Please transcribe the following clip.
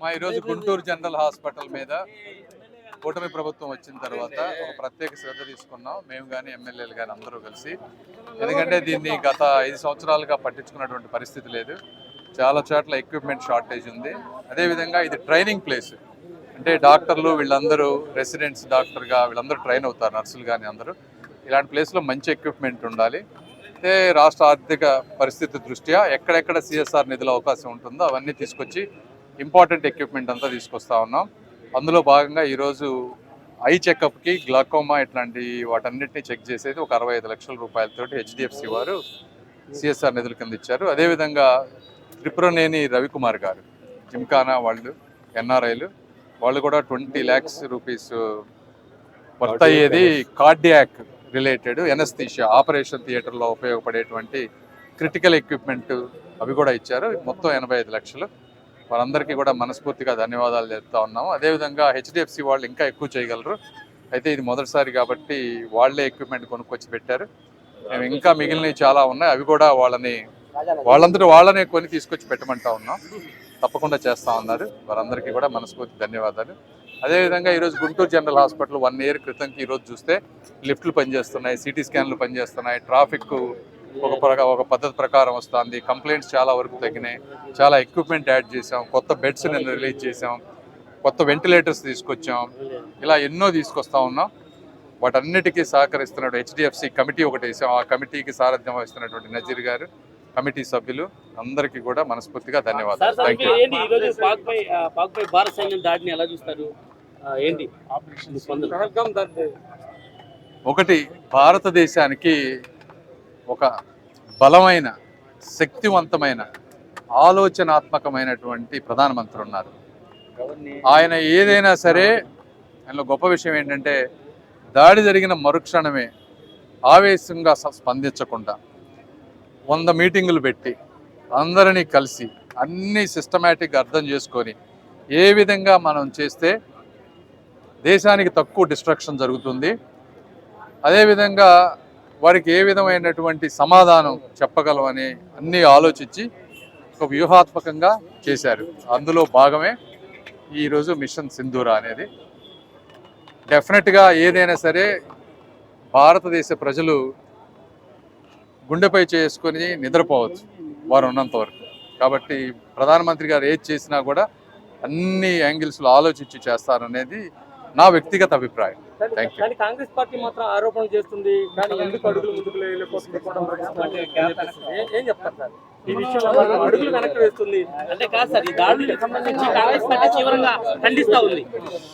మా ఈరోజు Guntur general hospital మీద కూటమి ప్రభుత్వం వచ్చిన తర్వాత ఒక ప్రత్యేక శ్రద్ధ తీసుకున్నాం. మేము కానీ ఎమ్మెల్యేలు కానీ అందరూ కలిసి. ఎందుకంటే దీన్ని గత ఐదు సంవత్సరాలుగా పట్టించుకున్నటువంటి పరిస్థితి లేదు. చాలా చోట్ల ఎక్విప్మెంట్ షార్టేజ్ ఉంది. అదేవిధంగా ఇది ట్రైనింగ్ ప్లేస్ అంటే డాక్టర్లు వీళ్ళందరూ రెసిడెంట్స్ డాక్టర్గా వీళ్ళందరూ ట్రైన్ అవుతారు నర్సులు కానీ అందరూ. ఇలాంటి ప్లేస్లో మంచి ఎక్విప్మెంట్ ఉండాలి. అయితే రాష్ట్ర ఆర్థిక పరిస్థితి దృష్ట్యా ఎక్కడెక్కడ సిఎస్ఆర్ నిధుల అవకాశం ఉంటుందో అవన్నీ తీసుకొచ్చి ఇంపార్టెంట్ ఎక్విప్మెంట్ అంతా తీసుకొస్తా ఉన్నాం. అందులో భాగంగా ఈరోజు ఐ చెకప్కి గ్లాకోమా ఇట్లాంటి వాటన్నిటిని చెక్ చేసేది ఒక అరవై ఐదు లక్షల రూపాయలతోటి హెచ్డిఎఫ్సి వారు సిఎస్ఆర్ నిధుల కింద ఇచ్చారు. అదేవిధంగా త్రిపురనేని రవికుమార్ గారు జిమ్ఖానా వాళ్ళు ఎన్ఆర్ఐలు వాళ్ళు కూడా ట్వంటీ ల్యాక్స్ రూపీస్ వర్త్ అయ్యేది కార్డియాక్ రిలేటెడ్ ఎనస్థీషియా ఆపరేషన్ థియేటర్లో ఉపయోగపడేటువంటి క్రిటికల్ ఎక్విప్మెంట్ అవి కూడా ఇచ్చారు. మొత్తం ఎనభై ఐదు లక్షలు. వారందరికీ కూడా మనస్ఫూర్తిగా ధన్యవాదాలు చెప్తా ఉన్నాము. అదేవిధంగా హెచ్డిఎఫ్సి వాళ్ళు ఇంకా ఎక్కువ చేయగలరు. అయితే ఇది మొదటిసారి కాబట్టి వాళ్ళే ఎక్విప్మెంట్ కొనుక్కొచ్చి పెట్టారు. మేము ఇంకా మిగిలినవి చాలా ఉన్నాయి. అవి కూడా వాళ్ళని వాళ్ళందరూ వాళ్ళనే కొని తీసుకొచ్చి పెట్టమంటా ఉన్నాం. తప్పకుండా చేస్తా ఉన్నారు. వారందరికీ కూడా మనస్ఫూర్తి ధన్యవాదాలు. అదేవిధంగా ఈరోజు Guntur general hospital one year క్రితంకి ఈరోజు చూస్తే లిఫ్ట్లు పనిచేస్తున్నాయి సిటీ స్కాన్లు పనిచేస్తున్నాయి ట్రాఫిక్ ఒక ప్రకా ఒక పద్ధతి ప్రకారం వస్తుంది కంప్లైంట్స్ చాలా వరకు తగ్గినాయి చాలా ఎక్విప్మెంట్ యాడ్ చేసాం కొత్త బెడ్స్ నేను రిలీజ్ చేసాం కొత్త వెంటిలేటర్స్ తీసుకొచ్చాం ఇలా ఎన్నో తీసుకొస్తా ఉన్నాం. వాటన్నిటికీ సహకరిస్తున్నాడు హెచ్డిఎఫ్సి కమిటీ ఒకటి వేసాం ఆ కమిటీకి సారథ్యం వహిస్తున్నటువంటి నజీర్ గారు కమిటీ సభ్యులు అందరికీ కూడా మనస్ఫూర్తిగా ధన్యవాదాలు. థ్యాంక్ యూ ఏంటి? ఒకటి భారతదేశానికి ఒక బలమైన శక్తివంతమైన ఆలోచనాత్మకమైనటువంటి ప్రధానమంత్రి ఉన్నారు. ఆయన ఏదైనా సరే ఆయనలో గొప్ప విషయం ఏంటంటే దాడి జరిగిన మరుక్షణమే ఆవేశంగా స్పందించకుండా వంద మీటింగులు పెట్టి అందరినీ కలిసి అన్ని సిస్టమేటిక్గా అర్థం చేసుకొని ఏ విధంగా మనం చేస్తే దేశానికి తక్కువ డిస్ట్రక్షన్ జరుగుతుంది. అదేవిధంగా వారికి ఏ విధమైనటువంటి సమాధానం చెప్పగలమని అన్నీ ఆలోచించి ఒక వ్యూహాత్మకంగా చేశారు. అందులో భాగమే ఈరోజు మిషన్ సింధూరా అనేది. డెఫినెట్గా ఏదైనా సరే భారతదేశ ప్రజలు గుండెపై చేసుకొని నిద్రపోవచ్చు వారు ఉన్నంత వరకు. కాబట్టి ప్రధానమంత్రి గారు ఏది చేసినా కూడా అన్ని యాంగిల్స్లో ఆలోచించి చేస్తారనేది నా వ్యక్తిగత అభిప్రాయం. కానీ కాంగ్రెస్ పార్టీ మాత్రం ఆరోపణలు చేస్తుంది కానీ ఎందుకు అడుగులు ముందుకు వెళ్ళిపోతుంది ఏం- ఏం చెప్తారు సార్? ఈ విషయంలో అడుగులు వెనక్కి వేస్తుంది. అంటే కాదు సార్ ఈ దాడులకు సంబంధించి కాంగ్రెస్ పార్టీ తీవ్రంగా ఖండిస్తా ఉంది.